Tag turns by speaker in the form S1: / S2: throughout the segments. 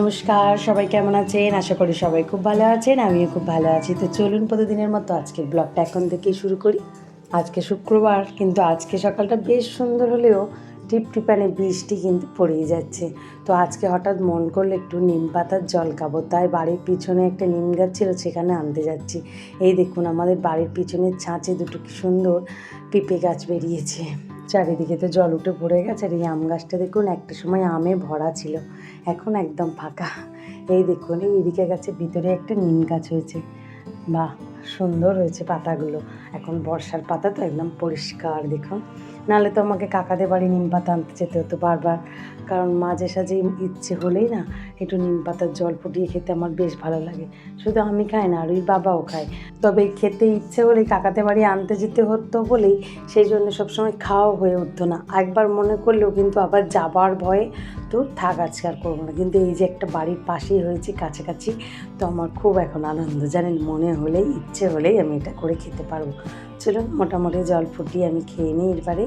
S1: নমস্কার, সবাই কেমন আছেন? আশা করি সবাই খুব ভালো আছেন, আমিও খুব ভালো আছি। তো চলুন প্রতিদিনের মতো আজকের ব্লগটা এখন থেকেই শুরু করি। আজকে শুক্রবার, কিন্তু আজকে সকালটা বেশ সুন্দর হলেও টিপ টিপানে বৃষ্টি কিন্তু পড়েই যাচ্ছে। তো আজকে হঠাৎ মন করল একটু নিম পাতার জল খাব, তাই বাড়ির পিছনে একটা নিম গাছ ছিল, সেখানে আনতে যাচ্ছি। এই দেখুন, আমাদের বাড়ির পিছনের ছাঁচে দুটো কি সুন্দর পিঁপে গাছ বেরিয়েছে। চারিদিকে তো জল উঠে পড়ে গেছে আর এই আম গাছটা দেখুন, একটা সময় আমে ভরা ছিল, এখন একদম ফাঁকা। এই দেখুন, এই এদিকে গাছের ভিতরে একটা নিম গাছ হয়েছে। বাহ, সুন্দর হয়েছে পাতাগুলো। এখন বর্ষার পাতা তো একদম পরিষ্কার, দেখুন। নাহলে তো আমাকে কাকাদের বাড়ি নিম পাতা আনতে যেতে হতো বারবার। কারণ মাঝে সাঝে ইচ্ছে হলেই না একটু নিম পাতার জল ফুটিয়ে খেতে আমার বেশ ভালো লাগে। শুধু আমি খাই না, আর ওই বাবাও খায়। তবে খেতে ইচ্ছে হলেই কাকাতে বাড়ি আনতে যেতে হতো বলেই সেই জন্য সবসময় খাওয়া হয়ে উঠতো না। একবার মনে করলেও কিন্তু আবার যাবার ভয়ে তো থাক আজকে আর করব না। কিন্তু এই যে একটা বাড়ির পাশেই হয়েছে, কাছাকাছি, তো আমার খুব এখন আনন্দ। জানেন, মনে হলেই, ইচ্ছে হলেই আমি এটা করে খেতে পারব। চলুন মোটামুটি জল ফুটিয়ে আমি খেয়ে নিই এবারে।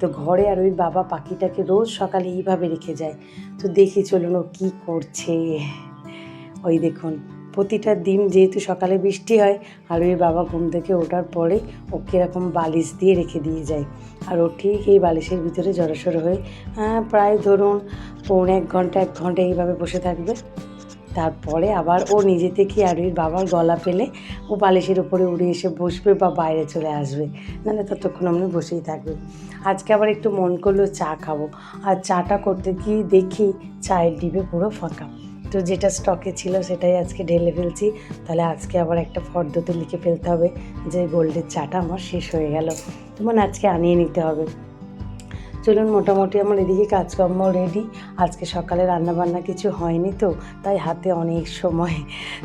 S1: তো ঘরে আর ওই বাবা পাখিটাকে রোজ সকালে এইভাবে রেখে যায়। তো দেখি চলুন ও কী করছে। ওই দেখুন, প্রতিটা দিন যেহেতু সকালে বৃষ্টি হয়, আর ওই বাবা ঘুম থেকে ওঠার পরে ওকে এরকম বালিশ দিয়ে রেখে দিয়ে যায়। আর ও ঠিক এই বালিশের ভিতরে জড়সড় হয়ে প্রায় ধরুন পৌনে এক ঘণ্টা এক ঘণ্টা এইভাবে বসে থাকবে। তারপরে আবার ও নিজে থেকে আর ওই বাবার গলা পেলে ও বালিশের উপরে উড়ে এসে বসবে বা বাইরে চলে আসবে। নাহলে ততক্ষণ আমি বসেই থাকবে। আজকে আবার একটু মন করল চা খাব। আর চাটা করতে গিয়ে দেখি চায়ের ডিবে পুরো ফাঁকা। তো যেটা স্টকে ছিল সেটাই আজকে ঢেলে ফেলছি। তাহলে আজকে আবার একটা ফর্দতে লিখে ফেলতে হবে যে গোল্ডের চাটা আমার শেষ হয়ে গেল। তো মানে আজকে আনিয়ে নিতে হবে। চলুন মোটামুটি আমার এদিকে কাজকর্ম রেডি আজকে সকালে রান্নাবান্না কিছু হয়নি তো, তাই হাতে অনেক সময়।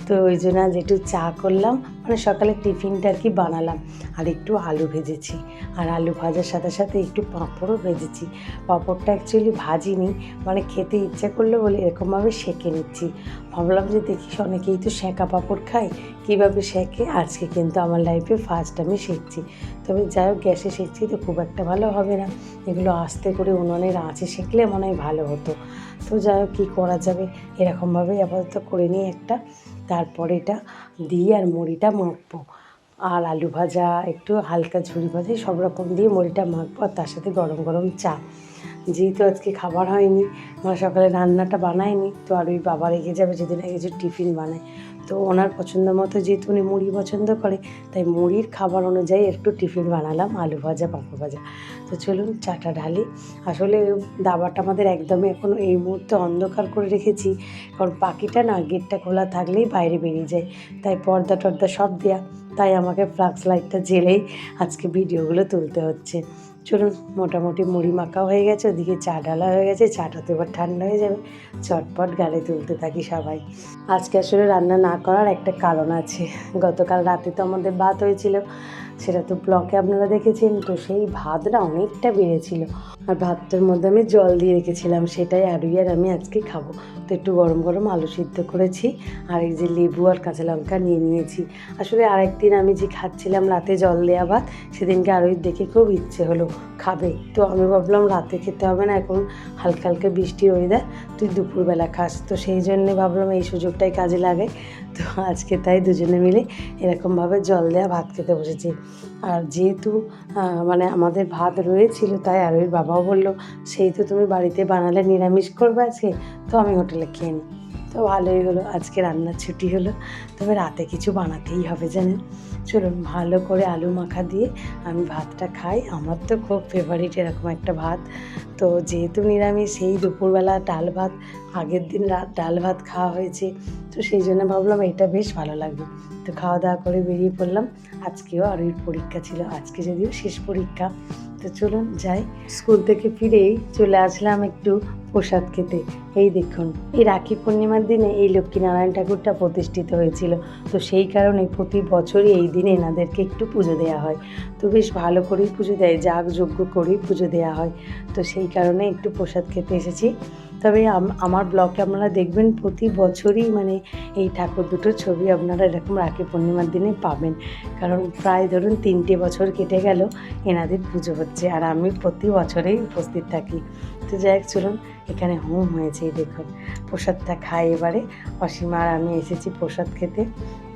S1: তো ওই জন্য আজ একটু চা করলাম। মানে সকালে টিফিনটা আর কি বানালাম। আর একটু আলু ভেজেছি। আর আলু ভাজার সাথে সাথে একটু পাঁপড়ও ভেজেছি। পাঁপড়টা অ্যাকচুয়ালি ভাজিনি। মানে খেতে ইচ্ছে করল বলে এরকমভাবে সেঁকে নিচ্ছি। ভাবলাম যে দেখিস অনেকেই তো সেঁকা পাঁপড় খায়। কীভাবে সেঁকে? আজকে কিন্তু আমার লাইফে ফার্স্ট আমি শিখছি তবে যাই হোক, গ্যাসে শিখছি তো খুব একটা ভালো হবে না। এগুলো আস্তে করে উনুনের আঁচে শিখলে মনে হয় ভালো হতো। তো যাই হোক, কী করা যাবে? এরকমভাবেই আপাতত করে নিই একটা। তারপরে এটা দিয়ে আর মুড়িটা মাখবো। আর আলু ভাজা, একটু হালকা ঝুড়ি ভাজা সব রকম দিয়ে মুড়িটা মাখবো আর তার সাথে গরম গরম চা। যেহেতু আজকে খাবার হয়নি, মা সকালে রান্নাটা বানায়নি, তো আর ওই বাবা রেখে যাবে, যেদিন কিছু টিফিন বানায়। তো ওনার পছন্দ মতো যেহেতু উনি মুড়ি পছন্দ করে, তাই মুড়ির খাবার অনুযায়ী একটু টিফিন বানালাম, আলু ভাজা, পাঁপড় ভাজা। তো চলুন চাটা ঢালি। আসলে দাবাটা আমাদের একদমই এখন এই মুহূর্তে অন্ধকার করে রেখেছি, কারণ পাখিটা না গেটটা খোলা থাকলেই বাইরে বেরিয়ে যায়। তাই পর্দা টর্দা সব দেয়া, তাই আমাকে ফ্লাক্স লাইটটা জেলেই আজকে ভিডিওগুলো তুলতে হচ্ছে। চলুন, মোটামুটি মুড়ি মাখাও হয়ে গেছে, ওদিকে চা ডালা হয়ে গেছে, চাটা তো এবার ঠান্ডা হয়ে যাবে। চটপট গালে তুলতে থাকি সবাই। আজকে আসলে রান্না না করার একটা কারণ আছে। গতকাল রাতে তো আমাদের ভাত হয়েছিল, সেটা তো ব্লকে আপনারা দেখেছেন, তো সেই ভাতটা অনেকটা বেড়েছিল। আর ভাতটার মধ্যে আমি জল দিয়ে রেখেছিলাম, সেটাই আরুই আর আমি আজকে খাব। তো একটু গরম গরম আলু সিদ্ধ করেছি, আর এই যে লেবু আর কাঁচা লঙ্কা নিয়ে নিয়েছি। আসলে আরেকদিন আমি যে খাচ্ছিলাম রাতে জল দেওয়া ভাত, সেদিনকে আরোই দেখে খুব ইচ্ছে হলো, খাবে? তো আমি ভাবলাম রাতে খেতে হবে না, এখন হালকা হালকা বৃষ্টি ওয়েদার তুই দুপুরবেলা খাস। তো সেই জন্যে ভাবলাম এই সুযোগটাই কাজে লাগে। তো আজকে তাই দুজনে মিলে এরকমভাবে জল দেওয়া ভাত খেতে বসেছি। আর যেহেতু মানে আমাদের ভাত রয়েছিল, তাই আরোইর বাবাও বলল, সেই তো তুমি বাড়িতে বানালে নিরামিষ করবে আজকে, তো আমি হোটেলে খেয়ে নিই তো ভালোই হলো, আজকে রান্নার ছুটি হলো, তবে রাতে কিছু বানাতেই হবে জানেন। চলুন, ভালো করে আলু মাখা দিয়ে আমি ভাতটা খাই। আমার তো খুব ফেভারিট এরকম একটা ভাত। তো যেহেতু নিরামিষ সেই দুপুরবেলা ডাল ভাত, আগের দিন রাত ডাল ভাত খাওয়া হয়েছে, তো সেই জন্য ভাবলাম এটা বেশ ভালো লাগবে। তো খাওয়া দাওয়া করে বেরিয়ে পড়লাম। আজকেও আরোই পরীক্ষা ছিল, আজকে যদিও শেষ পরীক্ষা। তো চলুন যাই। স্কুল থেকে ফিরেই চলে আসলাম একটু প্রসাদ খেতে। এই দেখুন, এই রাখি পূর্ণিমার দিনে এই লক্ষ্মীনারায়ণ ঠাকুরটা প্রতিষ্ঠিত হয়েছিল। তো সেই কারণে প্রতি বছরই এই দিনে এনাদেরকে একটু পুজো দেওয়া হয়। তো বেশ ভালো করেই পুজো দেয় যাগ যজ্ঞ করেই পুজো দেওয়া হয়। তো সেই কারণে একটু প্রসাদ খেতে এসেছি। তবে আমার ব্লগে আপনারা দেখবেন প্রতি বছরই মানে এই ঠাকুর দুটোর ছবি আপনারা এরকম রাখি পূর্ণিমার দিনে পাবেন। কারণ প্রায় ধরুন তিনটে বছর কেটে গেল, এনাদের পুজো হচ্ছে। আর আমি প্রতি বছরেই উপস্থিত থাকি। তো যাই চলুন, এখানে হোম হয়েছে দেখুন। প্রসাদটা খাই এবারে। অসীমা আর আমি এসেছি প্রসাদ খেতে।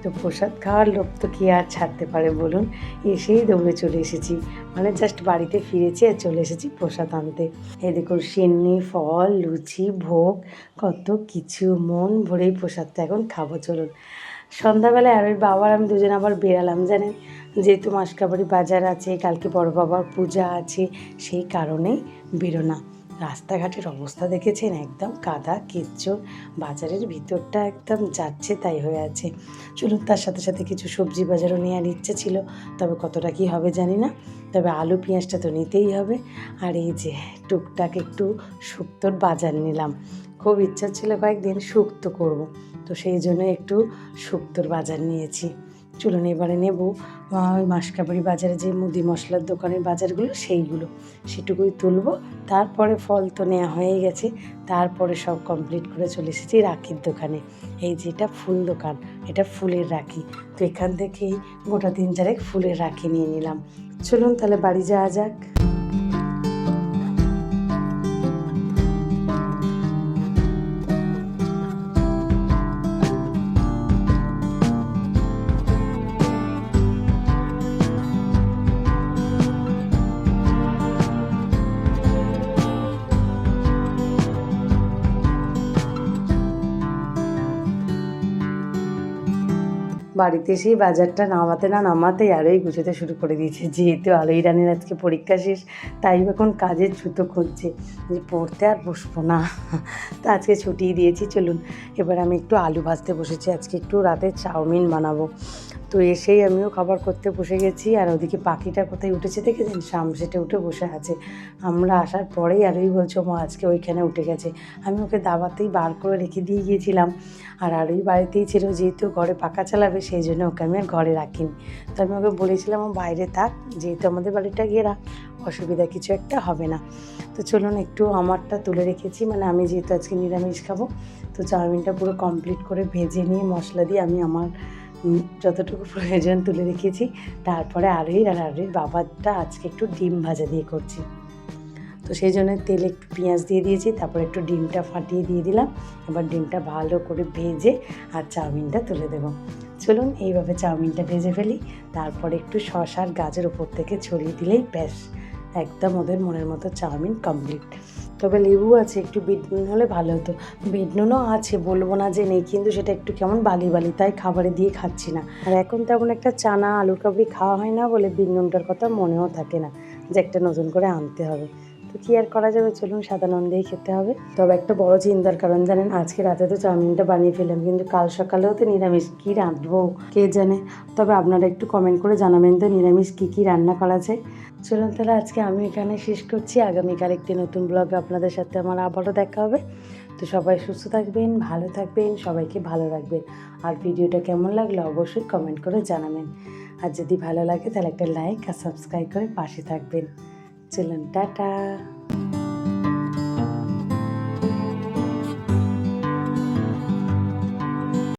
S1: তো প্রসাদ খাওয়ার লোক তো কি আর ছাড়তে পারে বলুন? এসেই দৌড়ে চলে এসেছি। মানে জাস্ট বাড়িতে ফিরেছি আর চলে এসেছি প্রসাদ আনতে। এই দেখুন, সিন্নি, ফল, লুচি, ভোগ, কত কিছু, মন ভরেই প্রসাদটা এখন খাব, চলুন। সন্ধ্যাবেলায় আর ওই বাবার, আমি দুজন আবার বেরালাম জানেন? যেহেতু মাসকাবাড়ি বাজার আছে, কালকে বড় বাবার পূজা আছে, সেই কারণেই বেরোনা রাস্তাঘাটের অবস্থা দেখেছেন? একদম কাদা কিচ্ছর বাজারের ভিতরটা একদম যাচ্ছে তাই হয়ে আছে। চলুন তার সাথে সাথে কিছু সবজি বাজারও নেওয়ার ইচ্ছে ছিল, তবে কতটা কি হবে জানি না। তবে আলু, পেঁয়াজটা তো নিতেই হবে। আর এই যে টুকটাক একটু শুক্তোর বাজার নিলাম। খুব ইচ্ছা ছিল কয়েকদিন শুক্তো করব, তো সেই জন্য একটু শুক্তোর বাজার নিয়েছি। চলুন এবারে নেব। ওই মাসকাবাড়ি বাজারে যে মুদি মশলার দোকানের বাজারগুলো, সেইগুলো। সেটুকুই তুলব। তারপরে ফল তো নেওয়া হয়ে গেছে। তারপরে সব কমপ্লিট করে চলে এসেছি রাখির দোকানে। এই যেটা ফুল দোকান, এটা ফুলের রাখি। তো এখান থেকেই গোটা দিন চারেক ফুলের রাখি নিয়ে নিলাম। চলুন তাহলে বাড়ি যাওয়া যাক। বাড়িতে সেই বাজারটা নামাতে না নামাতেই আরোই গুছোতে শুরু করে দিয়েছে। যেহেতু আলোই রানীর আজকে পরীক্ষা শেষ, তাই এখন কাজের ছুতো খুঁজছে যে পড়তে আর বসবো না। তা আজকে ছুটিয়ে দিয়েছি, চলুন। এবার আমি একটু আলু ভাজতে বসেছি, আজকে একটু রাতে চাউমিন বানাবো। তো এসেই আমিও খাবার করতে বসে গেছি, আর ওদিকে পাখিটা কোথায় উঠেছে দেখেছেন? সামসেটে উঠে বসে আছে। আমরা আসার পরেই আরোই বলছো মা আজকে ওইখানে উঠে গেছে। আমি ওকে দাবাতেই বার করে রেখে দিয়ে গিয়েছিলাম। আর আরোই বাড়িতেই ছিল, যেহেতু ঘরে পাখা চালাবে, সেই জন্য ওকে আমি আর ঘরে রাখিনি। তো আমি ওকে বলেছিলাম, ও, বাইরে থাক, যেহেতু আমাদের বাড়িটা ঘেরা, অসুবিধা কিছু একটা হবে না। তো চলুন একটু আমারটা তুলে রেখেছি মানে আমি যেহেতু আজকে নিরামিষ খাব, তো চাউমিনটা পুরো কমপ্লিট করে ভেজে নিয়ে মশলা দিয়ে আমি আমার যতটুকু প্রয়োজন তুলে রেখেছি। তারপরে আরোই আর আরোই বাবারটা আজকে একটু ডিম ভাজা দিয়ে করছি। তো সেই জন্য তেলে একটু পেঁয়াজ দিয়ে দিয়েছি, তারপর একটু ডিমটা ফাটিয়ে দিয়ে দিলাম। এবার ডিমটা ভালো করে ভেজে আর চাউমিনটা তুলে দেবো। চলুন এইভাবে চাউমিনটা ভেজে ফেলি, তারপরে একটু শশার গাছের উপর থেকে ছড়িয়ে দিলেই ব্যাস। একদম ওদের মনের মতো চাউমিন কমপ্লিট। তবে লেবু আছে, একটু বিটনুন হলে ভালো হতো। বিটনুনও আছে, বলব না যে নেই, কিন্তু সেটা একটু কেমন বালি বালি, তাই খাবারে দিয়ে খাচ্ছি না। আর এখন তেমন একটা চানা, আলুর কাবড়ি খাওয়া হয় না বলে বিট নুনটার কথা মনেও থাকে না যে একটা নতুন করে আনতে হবে। তো কি আর করা যাবে? চলুন সাদা দিয়েই খেতে হবে। তবে একটা বড় চিন্তার কারণ জানেন, আজকে রাতে তো চাউমিনটা বানিয়ে ফেললাম, কিন্তু কাল সকালেও তো নিরামিষ। কী রাঁধবো? কে জানে? তবে আপনারা একটু কমেন্ট করে জানাবেন তো নিরামিষ কী কী রান্না করা যায়। চলুন তাহলে আজকে আমি এখানে শেষ করছি। আগামীকাল একটি নতুন ব্লগে আপনাদের সাথে আমার আবারও দেখা হবে। তো সবাই সুস্থ থাকবেন, ভালো থাকবেন, সবাইকে ভালো রাখবেন। আর ভিডিওটা কেমন লাগল অবশ্যই কমেন্ট করে জানাবেন। আর যদি ভালো লাগে তাহলে একটা লাইক আর সাবস্ক্রাইব করে পাশে থাকবেন। চলুন টাটা